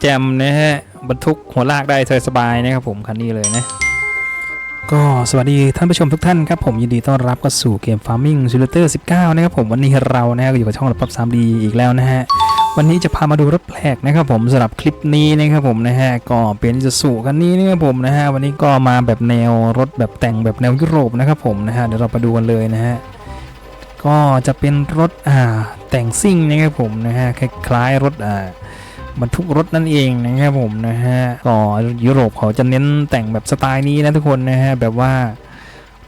แจมนะฮะบรรทุกหัวลากได้สบายๆนะครับผมคันนี้เลยนะก็สวัสดีท่านผู้ชมทุกท่านครับผมยินดีต้อนรับเข้าสู่เกม Farming Simulator 19 นะครับผมวันนี้เรานะฮะอยู่กับช่องระบบ 3D อีกแล้วนะฮะวันนี้จะพามาดูรถแปลกนะครับผมสำหรับคลิปนี้นะครับผมนะฮะก็เป็นจะสู่คันนี้นะครับผมนะฮะวันนี้ก็มาแบบแนวรถแบบแต่งแบบแนวยุโรปนะครับผมนะฮะเดี๋ยวเราไปดูกันเลยนะฮะก็จะเป็นรถอ่าแต่งซิ่งนะครับผมนะฮะคล้ายๆรถอ่า บรรทุกรถนั่นเองนะครับผมนะฮะก็ยุโรปเขาจะเน้นแต่งแบบสไตล์นี้นะทุกคนนะฮะแบบว่า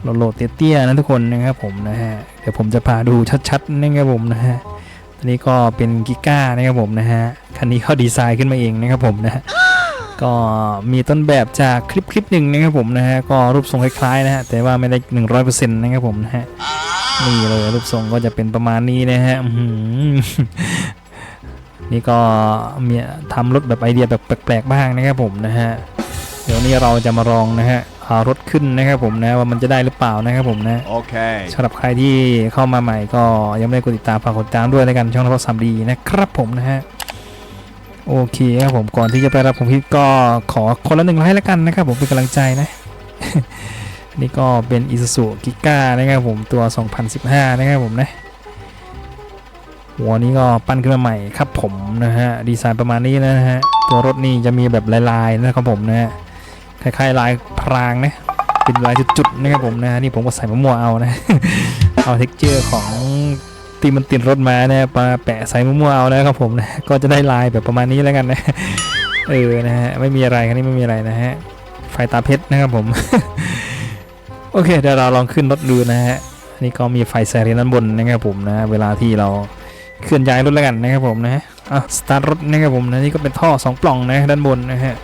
โหลดเตี้ยๆนะทุกคนนะครับผมนะฮะเดี๋ยวผมจะพาดูชัดๆนะครับผมนะฮะอันนี้ก็เป็นกิก้านะครับผมนะฮะคันนี้เขาดีไซน์ขึ้นมาเองนะครับผมนะฮะก็มีต้นแบบจากคลิปคลิปหนึ่งนะครับผมนะฮะก็รูปทรงคล้ายๆนะฮะแต่ว่าไม่ได้หนึ่งร้อยเปอร์เซ็นต์นะครับผมนะฮะนี่เลยรูปทรงก็จะเป็นประมาณนี้นะฮะ นี่ก็มีทำรถแบบไอเดียแบบแปลกๆบ้างนะครับผมนะฮะเดี๋ยวนี้เราจะมาลองนะฮะเอารถขึ้นนะครับผมนะว่ามันจะได้หรือเปล่านะครับผมนะ Okay. สำหรับใครที่เข้ามาใหม่ก็ยังไม่ได้กดติดตามฝากกดติดตามด้วยแล้วกันช่องเราสามดีนะครับผมนะฮะโอเคครับผมก่อนที่จะไปรับผมคลิปก็ขอคนละหนึ่งไลค์แล้วกันนะครับผมเป็นกำลังใจนะนี่ก็เป็น Isuzu Giga นะครับผมตัว 2015 นะครับผมนะ หัวนี้ก็ปั้นขึ้นมาใหม่ครับผมนะฮะดีไซน์ประมาณนี้นะฮะตัวรถนี่จะมีแบบลายๆนะครับผมนะฮะคล้ายๆลายพรางนะเป็นลายจุดๆนะครับผมนะฮะนี่ผมก็ใส่มะม่วงเอานะเอาเท็กเจอร์ของที่มันติดรถมาเนี่ยมาแปะใส่มะม่วงเอานะครับผมนะก็จะได้ลายแบบประมาณนี้แล้วกันนะเออนะฮะไม่มีอะไรคันนี้ไม่มีอะไรนะฮะไฟตาเพชรนะครับผมโอเคเดี๋ยวเราลองขึ้นรถดูนะฮะนี่ก็มีไฟแซเรนด้านบนนะครับผมนะ เวลาที่เรา เคลื่อนย้ายรถแล้วกันนะครับผมนะฮะอะสตาร์ทรถนะครับผมนะนี่ก็เป็นท่อสองปล่องนะด้านบนนะฮะ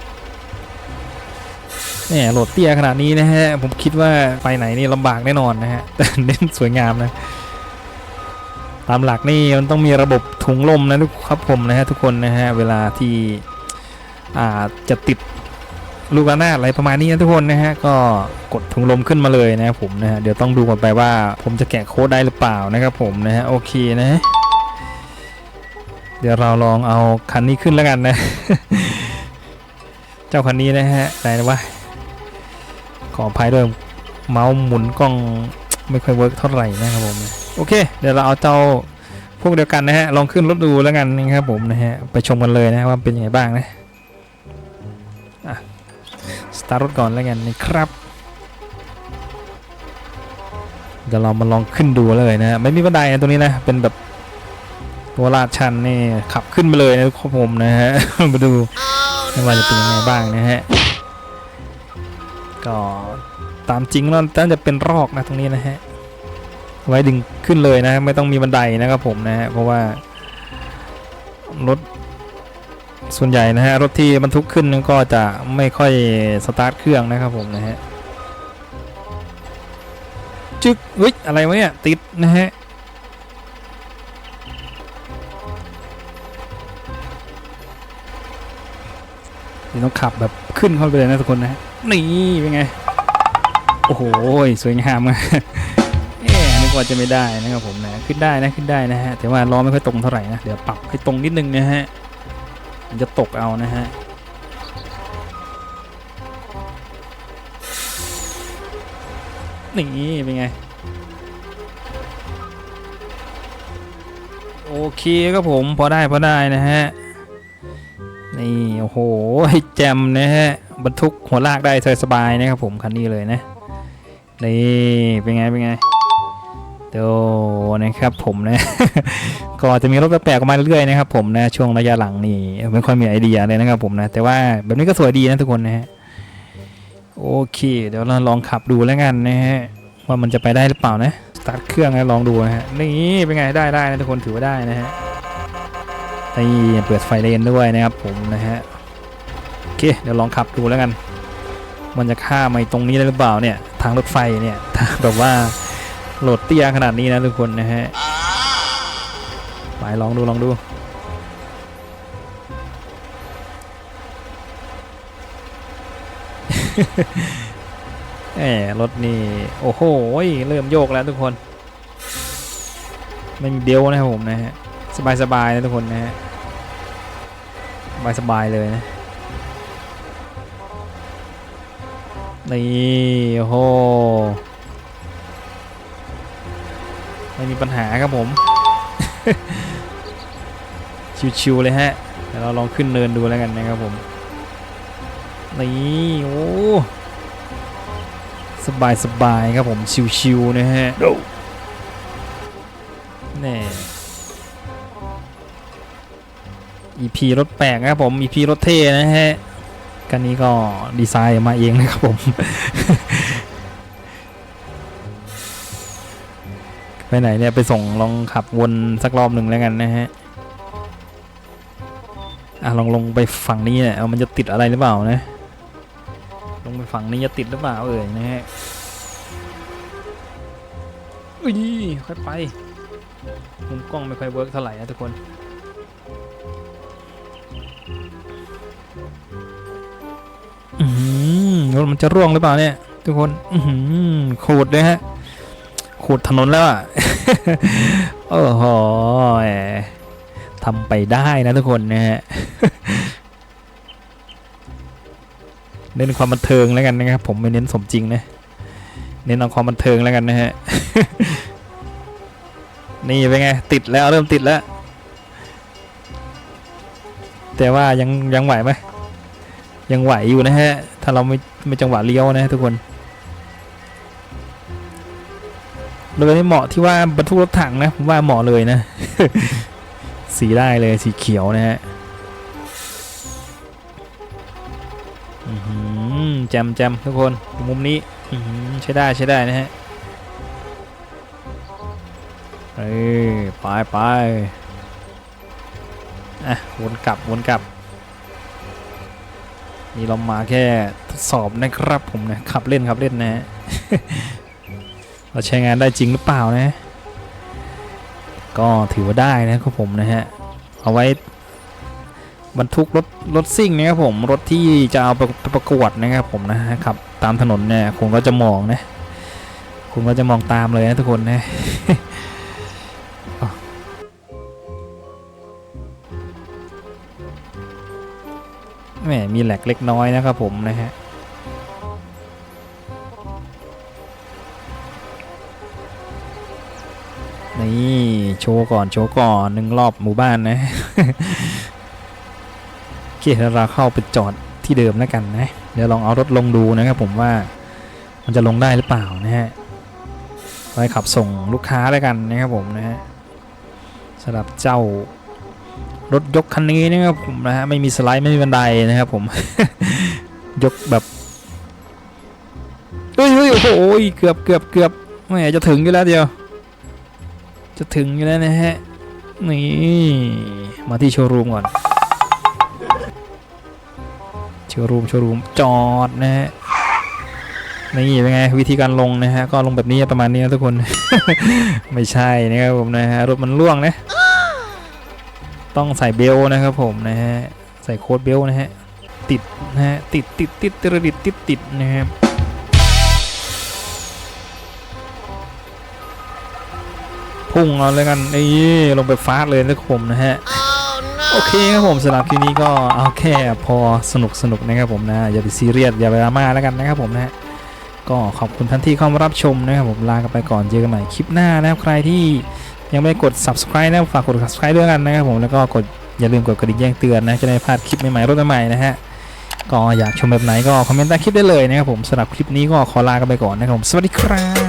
เนี่ยโหลดเตี้ยขนาดนี้นะฮะผมคิดว่าไปไหนนี่ลำบากแน่นอนนะฮะแต่เน้นสวยงามนะตามหลักนี่มันต้องมีระบบถุงลมนะทุกครับผมนะฮะทุกคนนะฮะเวลาที่อ่าจะติดลูกระนาดอะไรประมาณนี้นะทุกคนนะฮะก็กดถุงลมขึ้นมาเลยนะครับผมนะฮะเดี๋ยวต้องดูกันไปว่าผมจะแกะโค้ดได้หรือเปล่านะครับผมนะฮะโอเคนะ เดี๋ยวเราลองเอาคันนี้ขึ้นแล้วกันนะ เจ้าคันนี้นะฮะไหนวะขออภัยด้วยเมาส์หมุนกล้องไม่ค่อยเวิร์กเท่าไหร่นะครับผมโอเค เดี๋ยวเราเอาเจ้าพวกเดียวกันนะฮะลองขึ้นรถดูแล้วกันนะครับผมนะฮะไปชมกันเลยนะว่าเป็นยังไงบ้างนะอะสตาร์ทรถก่อนแล้วกันนะครับ เดี๋ยวเรามาลองขึ้นดูเลยนะฮะไม่มีบันไดนะตรงนี้นะเป็นแบบ ตัวลาดชันนี่ขับขึ้นไปเลยนะครับผมนะฮะมาดูว่าจะเป็นยังไงบ้างนะฮะก็ตามจริงแล้วน่าจะเป็นรอกนะตรงนี้นะฮะไว้ดึงขึ้นเลยนะไม่ต้องมีบันไดนะครับผมนะฮะเพราะว่ารถส่วนใหญ่นะฮะรถที่บรรทุกขึ้นก็จะไม่ค่อยสตาร์ทเครื่องนะครับผมนะฮะจึ๊กวิอะไรวะเนี่ยติดนะฮะ นี่ต้องขับแบบขึ้นเข้าไปเลยนะทุกคนนะนี่เป็นไง โอ้โหสวยงามอะเอ๊ะนึกว่าจะไม่ได้นะครับผมนะขึ้นได้นะขึ้นได้นะฮะแต่ว่าล้อไม่ค่อยตรงเท่าไหร่นะเดี๋ยวปรับให้ตรงนิดนึงนะฮะมันจะตกเอานะฮะนี่เป็นไงโอเคครับผมพอได้พอได้นะฮะ นี่ โอ้โห แจมนะฮะ บรรทุกหัวลากได้สบายๆนะครับผมคันนี้เลยนะ นี่ เป็นไง เป็นไงเดี๋ยวนะครับผมนะ ก็จะมีรถแปลกๆออกมาเรื่อยๆนะครับผมนะ ช่วงระยะหลังนี่ไม่ค่อยมีไอเดียเลยนะครับผมนะ แต่ว่าแบบนี้ก็สวยดีนะทุกคนนะฮะ โอเค เดี๋ยวเราลองขับดูแล้วกันนะฮะ ว่ามันจะไปได้หรือเปล่านะ สตาร์ทเครื่องแล้วลองดูนะฮะ นี่เป็นไง ได้ได้นะทุกคนถือว่าได้นะฮะ นี่เปิดไฟเลนด้วยนะครับผมนะฮะโอเคเดี๋ยวลองขับดูแล้วกัน มันจะข้ามไปตรงนี้ได้หรือเปล่าเนี่ยทางรถไฟเนี่ยทางแบบว่าโหลดเตี้ยขนาดนี้นะทุกคนนะฮะไปลองดูลองดูแหมรถนี่โอ้โหเริ่มโยกแล้วทุกคนไม่มีเดียวนะครับผมนะฮะสบายๆนะทุกคนนะฮะ สบายสบายๆเลยนะนี่โอ้โหไม่มีปัญหาครับผม ชิวๆเลยฮะเดี๋ยวเราลองขึ้นเนินดูแล้วกันนะครับผม นี่โอ้สบายสบายๆครับผมชิวๆนะฮะแน่ EP รถแปลกนะครับผม EP รถเท่นะฮะกันนี้ก็ดีไซน์มาเองนะครับผมไปไหนเนี่ย ไปส่งลองขับวนสักรอบหนึ่งแล้วกันนะฮะ อะ ลองลงไปฝั่งนี้เนี่ยเอามันจะติดอะไรหรือเปล่านะ ลงไปฝั่งนี้จะติดหรือเปล่าเอ่ยนะฮะอุ้ยค่อยไป มุมกล้องไม่ค่อยเวิร์กเท่าไหร่นะทุกคน อือหือรถมันจะร่วงหรือเปล่าเนี่ย ทุกคน อืขูดเลยฮะขูดถนนแล้วอะโอ้โหทำไปได้นะทุกคนนะฮะเน้นความบันเทิงแล้วกันนะครับ ผมไม่เน้นสมจริงนะเน้นเอาความบันเทิงแล้วกันนะฮะนี่เป็นไงติดแล้วเริ่มติดแล้ว แต่ว่ายังยังไหวไหม ยังไหวอยู่นะฮะ ถ้าเราไม่ไม่จังหวะเลี้ยวนะฮะทุกคนโดยไม่เหมาะที่ว่าบรรทุกรถถังนะผมว่าเหมาะเลยนะ สีได้เลยสีเขียวนะฮะแจมแจมทุกคนมุมนี้ใช้ได้ใช้ได้นะฮะเอ้ยไปไปอะวนกลับวนกลับ นี่เรามาแค่ทดสอบนะครับผมนะขับเล่นขับเล่นนะเราใช้งานได้จริงหรือเปล่านะ ก็ถือว่าได้นะครับผมนะฮะเอาไว้บรรทุกรถรถซิ่งนะครับผมรถที่จะเอาปไปประกวดนะครับผมนะฮะขับตามถนนเนี่ยคุณก็จะมองนะคุณก็จะมองตามเลยนะทุกคนนะ แหมมีแหลกเล็กน้อยนะครับผมนะฮะนี่โชว์ก่อนโชว์ก่อนหนึ่งรอบหมู่บ้านนะเคแล้วเราเข้าไปจอดที่เดิมแล้วกันนะ เดี๋ยวลองเอารถลงดูนะครับผมว่ามันจะลงได้หรือเปล่านะฮะไว้ขับส่งลูกค้าแล้วกันนะครับผมนะฮะสำหรับเจ้า รถยกคันนี้นะครับผมนะฮะไม่มีสไลด์ไม่มีบันไดนะครับผม ยกแบบเฮ้ยเฮ้ยโอ้โหเกือบเกือบเกือบแหมจะถึงอยู่แล้วเดียว จะถึงอยู่แล้วนะฮะนี่มาที่โชว์รูมก่อนโชว์รูมโชว์รูมจอดนะฮะนี่เป็นไงวิธีการลงนะฮะก็ลงแบบนี้ประมาณนี้นะทุกคน ไม่ใช่นะครับผมนะฮะรถมันล่วงนะ ต้องใส่เบลต์นะครับผมนะฮะใส่โค้ดเบลต์นะฮะติดนะฮะติดติดติดติดติดติดติดนะครับพุ่งเอาเลยกันนี่ลงไปฟาดเลยนะครับผมนะฮะโอเคครับผมสำหรับคลิปนี้ก็เอาแค่พอสนุกสนุกนะครับผมนะอย่าไปซีเรียสอย่าไปดราม่าแล้วกันนะครับผมนะฮะก็ขอบคุณท่านที่เข้ามารับชมนะครับผมลากันไปก่อนเจอกันใหม่คลิปหน้านะครับใครที่ ยังไม่กด subscribe นะฝากกด subscribe ด้วยกันนะครับผมแล้วก็กดอย่าลืมกดกระดิ่งแจ้งเตือนนะจะได้พลาดคลิปใหม่ๆรถใหม่ๆนะฮะก็อยากชมแบบไหนก็คอมเมนต์ใต้คลิปได้เลยนะครับผมสำหรับคลิปนี้ก็ขอลากันไปก่อนนะครับผมสวัสดีครับ